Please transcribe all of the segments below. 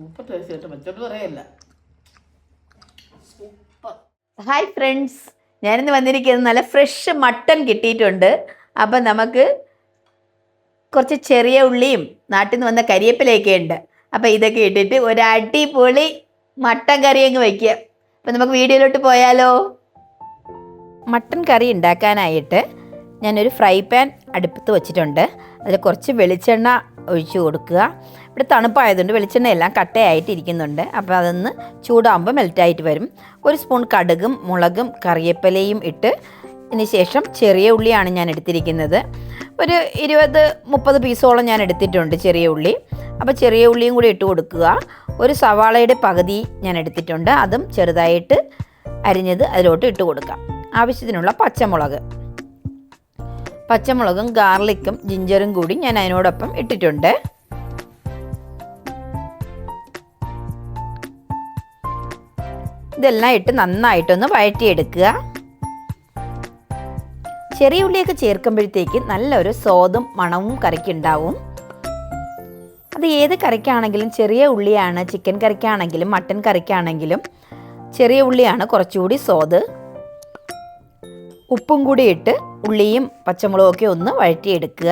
Super taste കേട്ടോ. മറ്റൊന്നും പറയല്ല ഹായ് ഫ്രണ്ട്സ് ഞാനിന്ന് വന്നിരിക്കുന്നത് നല്ല ഫ്രഷ് മട്ടൺ കിട്ടിയിട്ടുണ്ട്. അപ്പം നമുക്ക് കുറച്ച് ചെറിയ ഉള്ളിയും നാട്ടിൽ നിന്ന് വന്ന കരിയേപ്പിലയൊക്കെ ഉണ്ട്. അപ്പം ഇതൊക്കെ ഇട്ടിട്ട് ഒരു അടിപൊളി മട്ടൻ കറി അങ്ങ് വയ്ക്കുക അപ്പം നമുക്ക് വീഡിയോയിലോട്ട് പോയാലോ? മട്ടൻ കറി ഉണ്ടാക്കാനായിട്ട് ഞാനൊരു ഫ്രൈ പാൻ അടുപ്പത്ത് വെച്ചിട്ടുണ്ട്. അതിൽ കുറച്ച് വെളിച്ചെണ്ണ ഒഴിച്ചു കൊടുക്കുക. ഇവിടെ തണുപ്പായതുകൊണ്ട് വെളിച്ചെണ്ണ എല്ലാം കട്ടയായിട്ട് ഇരിക്കുന്നുണ്ട് അപ്പോൾ അതൊന്ന് ചൂടാകുമ്പോൾ മെൽറ്റായിട്ട് വരും. ഒരു സ്പൂൺ കടുകും മുളകും കറിവേപ്പിലയും ഇട്ട് ഇതിന് ശേഷം ചെറിയ ഉള്ളിയാണ് ഞാൻ എടുത്തിരിക്കുന്നത്. ഒരു ഇരുപത് മുപ്പത് പീസോളം ഞാൻ എടുത്തിട്ടുണ്ട് ചെറിയ ഉള്ളി. അപ്പോൾ ചെറിയ ഉള്ളിയും കൂടി ഇട്ട് കൊടുക്കുക. ഒരു സവാളയുടെ പകുതി ഞാൻ എടുത്തിട്ടുണ്ട്. അതും ചെറുതായിട്ട് അരിഞ്ഞത് അതിലോട്ട് ഇട്ട് കൊടുക്കാം. ആവശ്യത്തിനുള്ള പച്ചമുളക്. പച്ചമുളകും ഗാർലിക്കും ജിഞ്ചറും കൂടി ഞാൻ അതിനോടൊപ്പം ഇട്ടിട്ടുണ്ട്. ഇതെല്ലാം ഇട്ട് നന്നായിട്ടൊന്ന് വഴറ്റിയെടുക്കുക. ചെറിയ ഉള്ളിയൊക്കെ ചേർക്കുമ്പോഴത്തേക്ക് നല്ലൊരു സ്വാദും മണവും കറിക്കുണ്ടാവും അത് ഏത് കറിക്കാണെങ്കിലും ചെറിയ ഉള്ളിയാണ് ചിക്കൻ കറിക്കാണെങ്കിലും മട്ടൻ കറിക്കാണെങ്കിലും ചെറിയ ഉള്ളിയാണ് കുറച്ചുകൂടി സ്വാദ്. ഉപ്പും കൂടി ഇട്ട് ഉള്ളിയും പച്ചമുളകും ഒക്കെ ഒന്ന് വഴറ്റിയെടുക്കുക.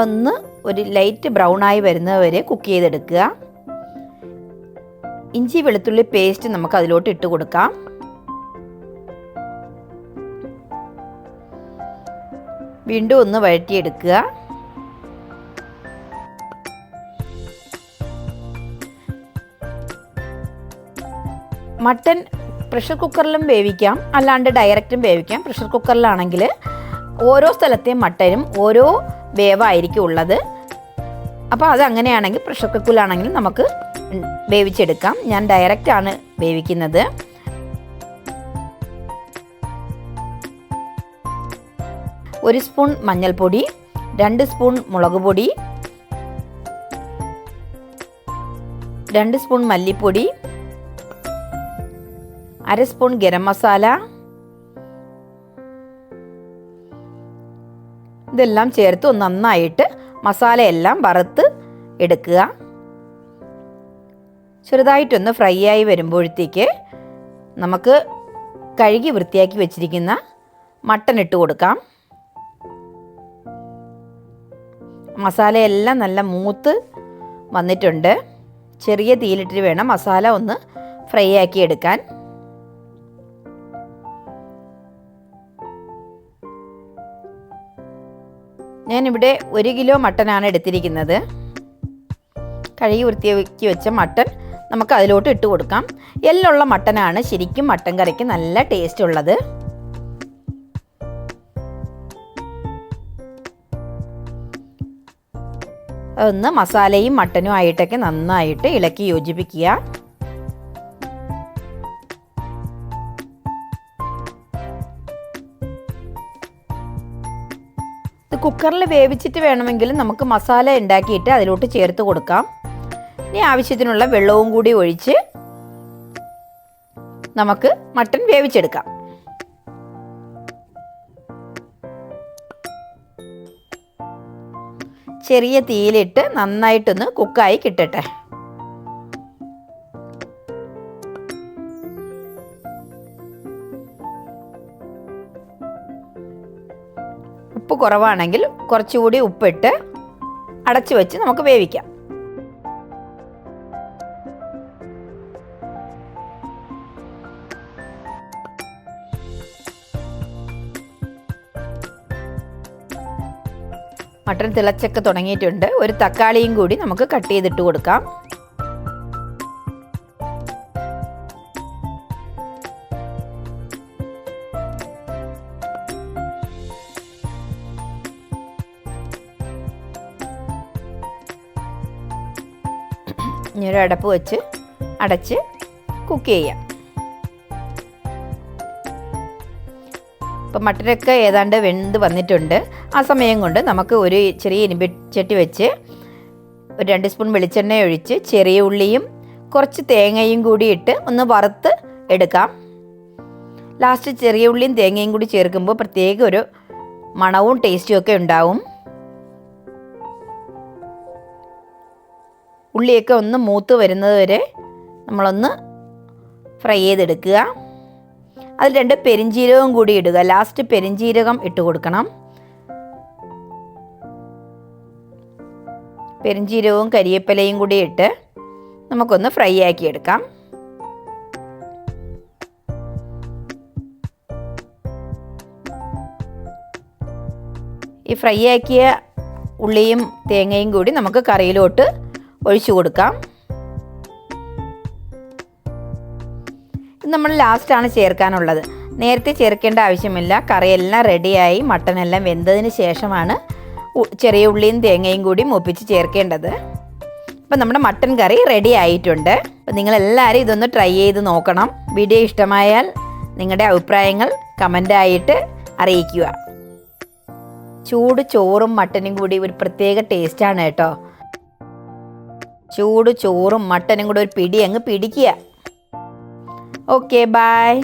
ഒന്ന് ഒരു ലൈറ്റ് ബ്രൗൺ ആയി വരുന്നത് വരെ കുക്ക് ചെയ്തെടുക്കുക. ഇഞ്ചി വെളുത്തുള്ളി പേസ്റ്റ് നമുക്ക് അതിലോട്ട് ഇട്ട് കൊടുക്കാം. വീണ്ടും ഒന്ന് വഴറ്റിയെടുക്കുക. മട്ടൻ പ്രഷർ കുക്കറിലും വേവിക്കാം. അല്ലാണ്ട് ഡയറക്റ്റും വേവിക്കാം. പ്രഷർ കുക്കറിലാണെങ്കിൽ ഓരോ സ്ഥലത്തെയും മട്ടനും ഓരോ വേവായിരിക്കും ഉള്ളത് അപ്പോൾ അത് അങ്ങനെയാണെങ്കിൽ പ്രഷർ കുക്കറിലാണെങ്കിൽ നമുക്ക് വേവിച്ചെടുക്കാം. ഞാൻ ഡയറക്റ്റ് ആണ് വേവിക്കുന്നത്. ഒരു സ്പൂൺ മഞ്ഞൾപ്പൊടി രണ്ട് സ്പൂൺ മുളക് പൊടി രണ്ട് സ്പൂൺ മല്ലിപ്പൊടി അര സ്പൂൺ ഗരം മസാല ഇതെല്ലാം ചേർത്ത് നന്നായിട്ട് മസാലയെല്ലാം വറുത്ത് എടുക്കുക. ചെറുതായിട്ടൊന്ന് ഫ്രൈ ആയി വരുമ്പോഴത്തേക്ക് നമുക്ക് കഴുകി വൃത്തിയാക്കി വെച്ചിരിക്കുന്ന മട്ടൻ ഇട്ട് കൊടുക്കാം. മസാലയെല്ലാം നല്ല മൂത്ത് വന്നിട്ടുണ്ട്. ചെറിയ തീയിലിട്ടിട്ട് വേണം മസാല ഒന്ന് ഫ്രൈ ആക്കി എടുക്കാൻ. ഞാനിവിടെ ഒരു കിലോ മട്ടനാണ് എടുത്തിരിക്കുന്നത്. കഴുകി വൃത്തിയാക്കി വെച്ച മട്ടൻ നമുക്ക് അതിലോട്ട് ഇട്ട് കൊടുക്കാം. എല്ലുള്ള മട്ടനാണ് ശരിക്കും മട്ടൻ കറിക്ക് നല്ല ടേസ്റ്റ് ഉള്ളത്. ഒന്ന് മസാലയും മട്ടനും ആയിട്ടൊക്കെ നന്നായിട്ട് ഇളക്കി യോജിപ്പിക്കുക. ഇത് കുക്കറിൽ വേവിച്ചിട്ട് വേണമെങ്കിൽ നമുക്ക് മസാല ഉണ്ടാക്കിയിട്ട് അതിലോട്ട് ചേർത്ത് കൊടുക്കാം. ഇനി ആവശ്യത്തിനുള്ള വെള്ളവും കൂടി ഒഴിച്ച് നമുക്ക് മട്ടൻ വേവിച്ചെടുക്കാം. ചെറിയ തീയിലിട്ട് നന്നായിട്ടൊന്ന് കുക്കായി കിട്ടട്ടെ. ഉപ്പ് കുറവാണെങ്കിൽ കുറച്ചുകൂടി ഉപ്പിട്ട് അടച്ചു വെച്ച് നമുക്ക് വേവിക്കാം. മട്ടൺ തിളച്ചൊക്കെ തുടങ്ങിയിട്ടുണ്ട്. ഒരു തക്കാളിയും കൂടി നമുക്ക് കട്ട് ചെയ്തിട്ട് കൊടുക്കാം. ഇനി ഒരു അടപ്പ് വെച്ച് അടച്ച് കുക്ക് ചെയ്യാം. ഇപ്പം മട്ടനൊക്കെ ഏതാണ്ട് വെന്ത് വന്നിട്ടുണ്ട്. ആ സമയം കൊണ്ട് നമുക്ക് ഒരു ചെറിയ ഇരുമ്പച്ചട്ടി വെച്ച് ഒരു രണ്ട് സ്പൂൺ വെളിച്ചെണ്ണ ഒഴിച്ച് ചെറിയ ഉള്ളിയും കുറച്ച് തേങ്ങയും കൂടി ഇട്ട് ഒന്ന് വറുത്ത് എടുക്കാം. ലാസ്റ്റ് ചെറിയ ഉള്ളിയും തേങ്ങയും കൂടി ചേർക്കുമ്പോൾ പ്രത്യേക ഒരു മണവും ടേസ്റ്റും ഒക്കെ ഉണ്ടാവും. ഉള്ളിയൊക്കെ ഒന്ന് മൂത്ത് വരുന്നത് വരെ നമ്മളൊന്ന് ഫ്രൈ ചെയ്തെടുക്കുക. അതിൽ രണ്ട് പെരിഞ്ചീരകം കൂടി ഇടുക. ലാസ്റ്റ് പെരിഞ്ചീരകം ഇട്ട് കൊടുക്കണം. പെരിഞ്ചീരകവും കരിയേപ്പിലയും കൂടി ഇട്ട് നമുക്കൊന്ന് ഫ്രൈ ആക്കി എടുക്കാം. ഈ ഫ്രൈ ആക്കിയ ഉള്ളിയും തേങ്ങയും കൂടി നമുക്ക് കറിയിലോട്ട് ഒഴിച്ചു കൊടുക്കാം. ഇത് നമ്മൾ ലാസ്റ്റാണ് ചേർക്കാനുള്ളത്. നേരത്തെ ചേർക്കേണ്ട ആവശ്യമില്ല. കറിയെല്ലാം റെഡിയായി മട്ടനെല്ലാം വെന്തതിന് ശേഷമാണ് ചെറിയ ഉള്ളിയും തേങ്ങയും കൂടി മൂപ്പിച്ച് ചേർക്കേണ്ടത്. അപ്പം നമ്മുടെ മട്ടൻ കറി റെഡി ആയിട്ടുണ്ട്. അപ്പം നിങ്ങളെല്ലാവരും ഇതൊന്ന് ട്രൈ ചെയ്ത് നോക്കണം. വീഡിയോ ഇഷ്ടമായാൽ നിങ്ങളുടെ അഭിപ്രായങ്ങൾ കമന്റായിട്ട് അറിയിക്കുക. ചൂട് ചോറും മട്ടനും കൂടി ഒരു പ്രത്യേക ടേസ്റ്റാണ് കേട്ടോ. ചൂട് ചോറും മട്ടനും കൂടെ ഒരു പിടി അങ്ങ് പിടിക്കുക. Okay bye